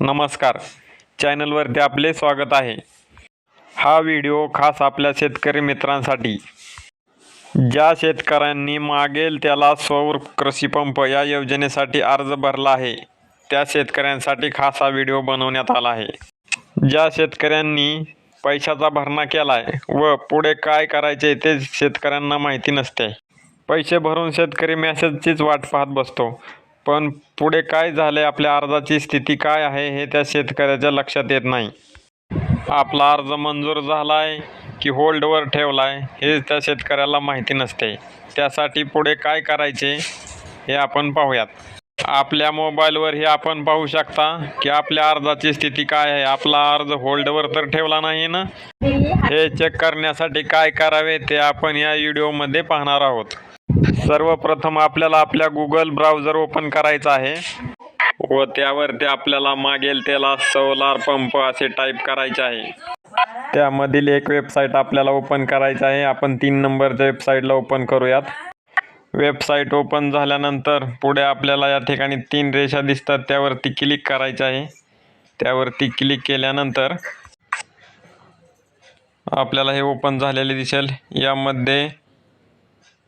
नमस्कार. चॅनलवरती आपले स्वागत आहे. हा व्हिडिओ खास आपल्या शेतकरी मित्रांसाठी. ज्या शेतकऱ्यांनी मागेल त्याला सौर कृषीपंप या योजनेसाठी अर्ज भरला आहे त्या शेतकऱ्यांसाठी खास हा व्हिडिओ बनवण्यात आला आहे. ज्या शेतकऱ्यांनी पैशाचा भरणा केला आहे व पुढे काय करायचे ते शेतकऱ्यांना माहिती नसते. पैसे भरून शेतकरी मेसेजचीच वाट पाहत बसतो. पण पुढे काय झाले आपल्या अर्जाची स्थिती काय आहे हे त्या शेतकऱ्याच्या लक्षात येत नाही. आपला अर्ज मंजूर झाला आहे की होल्डवर ठेवला आहे हे त्या शेतकऱ्याला माहिती नसते. त्यासाठी पुढे काय करायचे हे आपण पाहूयात. आपल्या मोबाईलवर हे आपण पाहू शकता की आपल्या अर्जाची स्थिती काय आहे. आपला अर्ज होल्डवर तर ठेवला नाही ना? हे चेक करण्यासाठी काय करावे ते आपण या व्हिडिओमध्ये पाहणार आहोत. सर्वप्रथम आपल्याला आपल्या गुगल ब्राउझर ओपन करायचा आहे. व त्यावरती आपल्याला मागेल त्याला सोलार पंप असे टाईप करायचे आहे. त्यामधील एक वेबसाईट आपल्याला ओपन करायचं आहे. आपण तीन नंबरच्या वेबसाईटला ओपन करूयात. वेबसाईट ओपन झाल्यानंतर पुढे आपल्याला या ठिकाणी तीन रेषा दिसतात. त्यावरती क्लिक करायचं आहे. त्यावरती क्लिक केल्यानंतर आपल्याला हे ओपन झालेले दिसेल. यामध्ये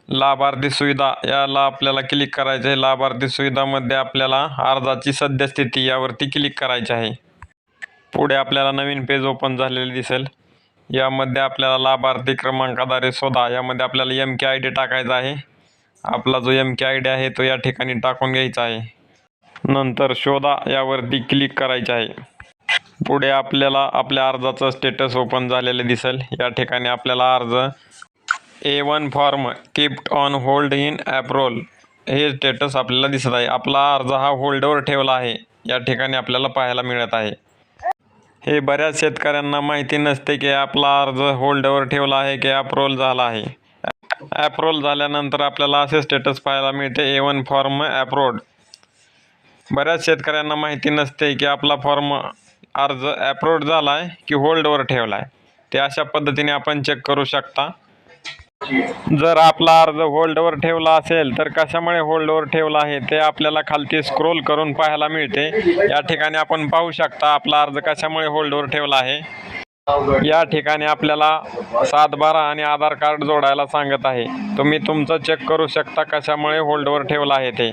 लाभार्थी सुविधा याला आपल्याला क्लिक करायचं आहे लाभार्थी सुविधामध्ये आपल्याला अर्जाची सद्यस्थिती यावरती क्लिक करायची आहे. पुढे आपल्याला नवीन पेज ओपन झालेले दिसेल. यामध्ये आपल्याला लाभार्थी क्रमांकाद्वारे शोधा. यामध्ये आपल्याला एम के आय डी टाकायचा आहे. आपला जो एम के आय डी आहे तो या ठिकाणी टाकून घ्यायचा आहे. नंतर शोधा. यावरती क्लिक करायचे आहे. पुढे आपल्याला आपल्या अर्जाचं स्टेटस ओपन झालेले दिसेल. या ठिकाणी आपल्याला अर्ज A one form kept on hold in approval हे स्टेटस आपल्याला दिसत आहे. आपला अर्ज हा होल्डवर ठेवला आहे. या ठिकाणी आपल्याला पाहायला मिळत आहे. हे बऱ्याच शेतकऱ्यांना माहिती नसते की आपला अर्ज होल्डवर ठेवला आहे की ॲप्रोल झाला आहे. ॲप्रोल झाल्यानंतर आपल्याला असे स्टेटस पाहायला मिळते. ए वन फॉर्म ॲप्रोड बऱ्याच शेतकऱ्यांना माहिती नसते की आपला फॉर्म अर्ज ॲप्रोड झाला आहे की होल्डवर ठेवला आहे ते अशा पद्धतीने आपण चेक करू शकता. जर आपला अर्ज होल्डवर ठेवला असेल तर कशामुळे होल्डवर ठेवला आहे? ते आपल्याला खालती स्क्रोल करून पाहायला मिळते. या ठिकाणी आपण पाहू शकता आपला अर्ज कशामुळे होल्डवर ठेवला आहे. या ठिकाणी आपल्याला सात बारा आणि आधार कार्ड जोडायला सांगत आहे. तुम्ही तुमचं चेक करू शकता कशामुळे होल्डवर ठेवला आहे ते.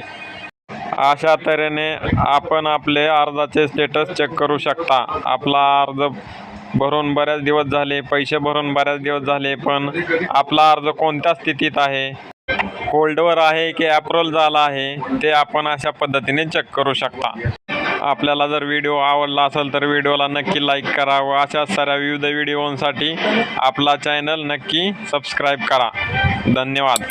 अशा तऱ्हेने आपण आपले अर्जाचे स्टेटस चेक करू शकता. आपला अर्ज भरून बऱ्याच दिवस झाले पैसे भरून बऱ्याच दिवस झाले पण आपला अर्ज कोणत्या स्थितीत आहे? होल्डवर आहे की अप्रूव्हल झाला आहे ते आपण अशा पद्धतीने चेक करू शकता. आपल्याला जर व्हिडिओ आवडला असेल तर व्हिडिओला नक्की लाईक करा व अशाच साऱ्या विविध व्हिडिओंसाठी आपला चॅनल नक्की सबस्क्राईब करा. धन्यवाद.